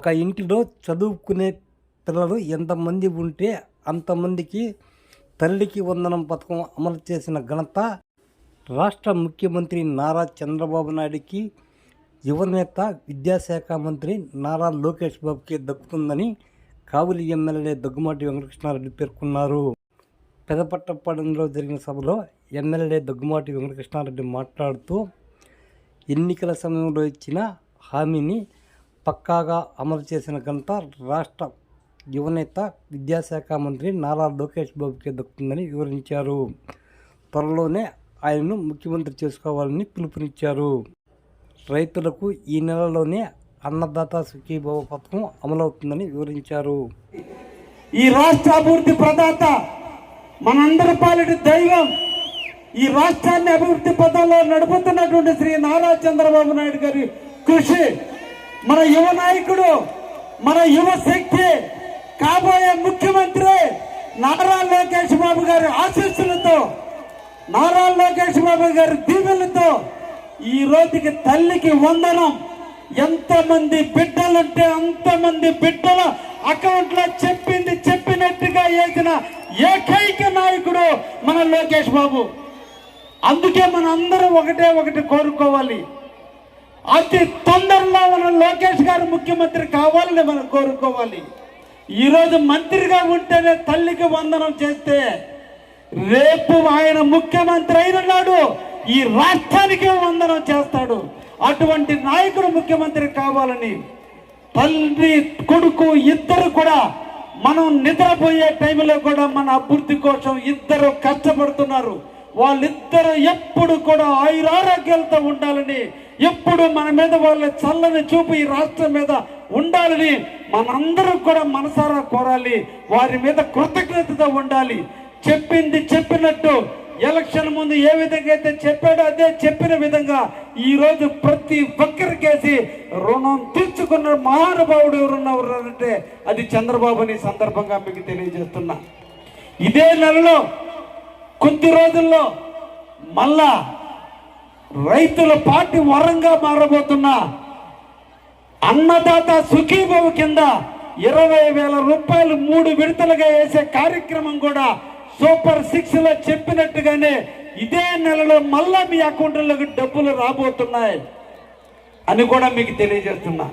ఒక ఇంటిలో చదువుకునే పిల్లలు ఎంతమంది ఉంటే అంతమందికి తల్లికి వందనం పథకం అమలు చేసిన ఘనత రాష్ట్ర ముఖ్యమంత్రి నారా చంద్రబాబు నాయుడికి యువనేత విద్యాశాఖ మంత్రి నారా లోకేష్ బాబుకి దక్కుతుందని కావులి ఎమ్మెల్యే దగ్గుమాటి వెంకటకృష్ణారెడ్డి పేర్కొన్నారు. పెదపట్టపాడంలో జరిగిన సభలో ఎమ్మెల్యే దగ్గుమాటి వెంకటకృష్ణారెడ్డి మాట్లాడుతూ ఎన్నికల సమయంలో ఇచ్చిన హామీని పక్కాగా అమలు చేసిన ఘనత రాష్ట్ర యువనేత విద్యాశాఖ మంత్రి నారా లోకేష్ బాబుకే దక్కుతుందని వివరించారు. త్వరలోనే ఆయనను ముఖ్యమంత్రి చేసుకోవాలని పిలుపునిచ్చారు. రైతులకు ఈ నెలలోనే అన్నదాత సుఖీభవ పథకం అమలవుతుందని వివరించారు. ఈ రాష్ట్ర అభివృద్ధి ప్రదాత మనందరి పాలిటి దైవం ఈ రాష్ట్రాన్ని అభివృద్ధి పథంలో నడుపుతున్నటువంటి శ్రీ నారా చంద్రబాబు నాయుడు గారి కృషి మన యువ నాయకుడు మన యువ శక్తి కాబోయే ముఖ్యమంత్రి నారా లోకేష్ బాబు గారి ఆశీస్సులతో నారా లోకేష్ బాబు గారి దీవెలతో ఈ రోజుకి తల్లికి వందనం. ఎంతమంది బిడ్డలుంటే అంతమంది బిడ్డల అకౌంట్లో చెప్పింది చెప్పినట్టుగా వేసిన ఏకైక నాయకుడు మన లోకేష్ బాబు. అందుకే మన అందరం ఒకటే ఒకటి కోరుకోవాలి. అతి తొందరలో మన లోకేష్ గారు ముఖ్యమంత్రి కావాలని మనం కోరుకోవాలి. ఈరోజు మంత్రిగా ఉంటేనే తల్లికి వందనం చేస్తే రేపు ఆయన ముఖ్యమంత్రి అయిన నాడు ఈ రాష్ట్రానికి వందనం చేస్తాడు. అటువంటి నాయకుడు ముఖ్యమంత్రి కావాలని తల్లి కొడుకు ఇద్దరు కూడా మనం నిద్రపోయే టైంలో కూడా మన అభివృద్ధి కోసం ఇద్దరు కష్టపడుతున్నారు. వాళ్ళిద్దరు ఎప్పుడు కూడా ఆయురారోగ్యాలతో ఉండాలని ఎప్పుడు మన మీద వాళ్ళ చల్లని చూపు ఈ రాష్ట్రం మీద ఉండాలని మనందరం కూడా మనసారా కోరాలి. వారి మీద కృతజ్ఞతతో ఉండాలి. చెప్పింది చెప్పినట్టు ఎలక్షన్ ముందు ఏ విధంగా అయితే చెప్పాడో అదే చెప్పిన విధంగా ఈరోజు ప్రతి ఒక్కరికేసి రుణం తీర్చుకున్న మహానుభావుడు ఎవరున్నారు అంటే అది చంద్రబాబు అని సందర్భంగా మీకు తెలియజేస్తున్నా. ఇదే నెలలో కొద్ది రోజుల్లో మళ్ళా రైతుల పార్టీ వరంగా మారబోతున్న అన్నదాత సుఖీభవ కింద ఇరవై వేల రూపాయలు మూడు విడతలుగా వేసే కార్యక్రమం కూడా సూపర్ సిక్స్లో చెప్పినట్టుగానే ఇదే నెలలో మళ్ళా మీ అకౌంట్లోకి డబ్బులు రాబోతున్నాయి అని కూడా మీకు తెలియజేస్తున్నా.